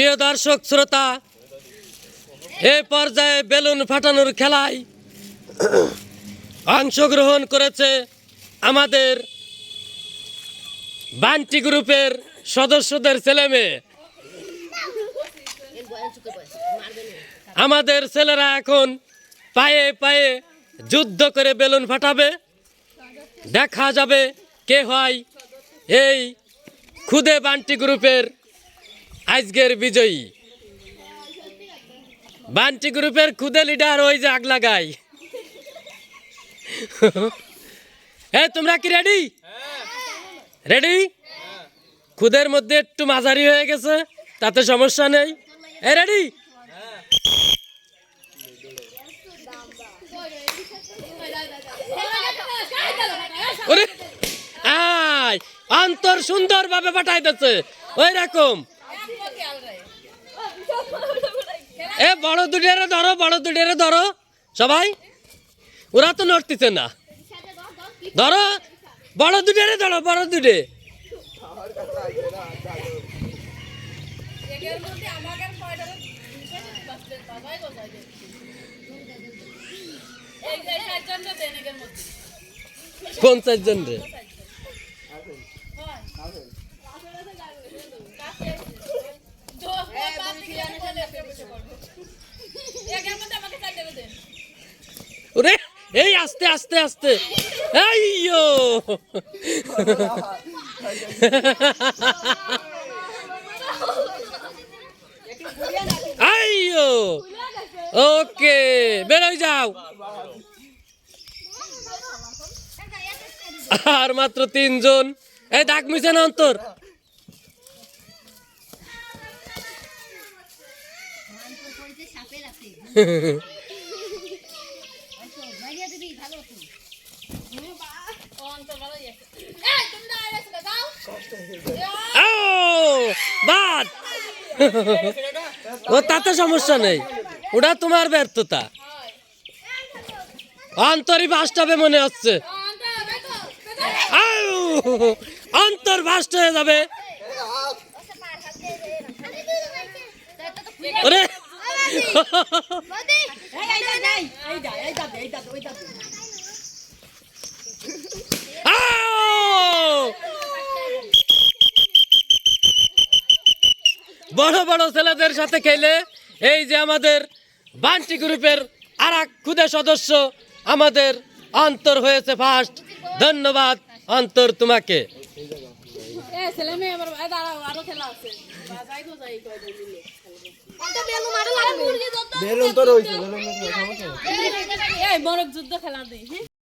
প্রিয় দর্শক, শ্রোতা, এ পর্যায়ে বেলুন ফাটানোর খেলায় অংশগ্রহণ করেছে আমাদের বান্টি গ্রুপের সদস্যদের ছেলে মেয়ে। আমাদের ছেলেরা এখন পায়ে পায়ে যুদ্ধ করে বেলুন ফাটাবে। দেখা যাবে কে হয় এই খুদে বান্টি গ্রুপের আজকের বিজয়ী। বান্টি গ্রুপের খুদে লিডার ওই যে আগলা গাই। এ, তোমরা কি রেডি? রেডি? খুদের মধ্যে একটু মাঝারি হয়ে গেছে, তাতে সমস্যা নেই। এ, রেডি? আয়, অন্তর সুন্দরভাবে পাঠাইতেছে ওই রকম। এ, বড় দুটেরে ধরো, বড় দুটেরে ধরো। সবাই? ওরা তো নড়তেছে না। ধরো। বড় দুটেরে ধরো, বড় দুটে। পঞ্চাশ জন রে। ওরে, এই আস্তে আস্তে আস্তে। ওকে, বেরোয় যাও। আর মাত্র তিনজন। এই, ডাক মিশে না অন্তর। ও তাতে সমস্যা নেই ওটা তোমার ব্যর্থতা অন্তরই বাসটাবে মনে হচ্ছে! অন্তর বাস্ট হয়ে যাবে ওরে! বড় বড় ছেলেদের সাথে খেলে এই যে আমাদের বান্টি গ্রুপের আর এক ক্ষুদে সদস্য আমাদের অন্তর হয়েছে ফার্স্ট ধন্যবাদ অন্তর তোমাকে। ছেলে মেয়ে আরও খেলা আছে। বেলুন তো রইছে বেলুন তো নেই। এই বড় যুদ্ধ খেলা দিই হ্যাঁ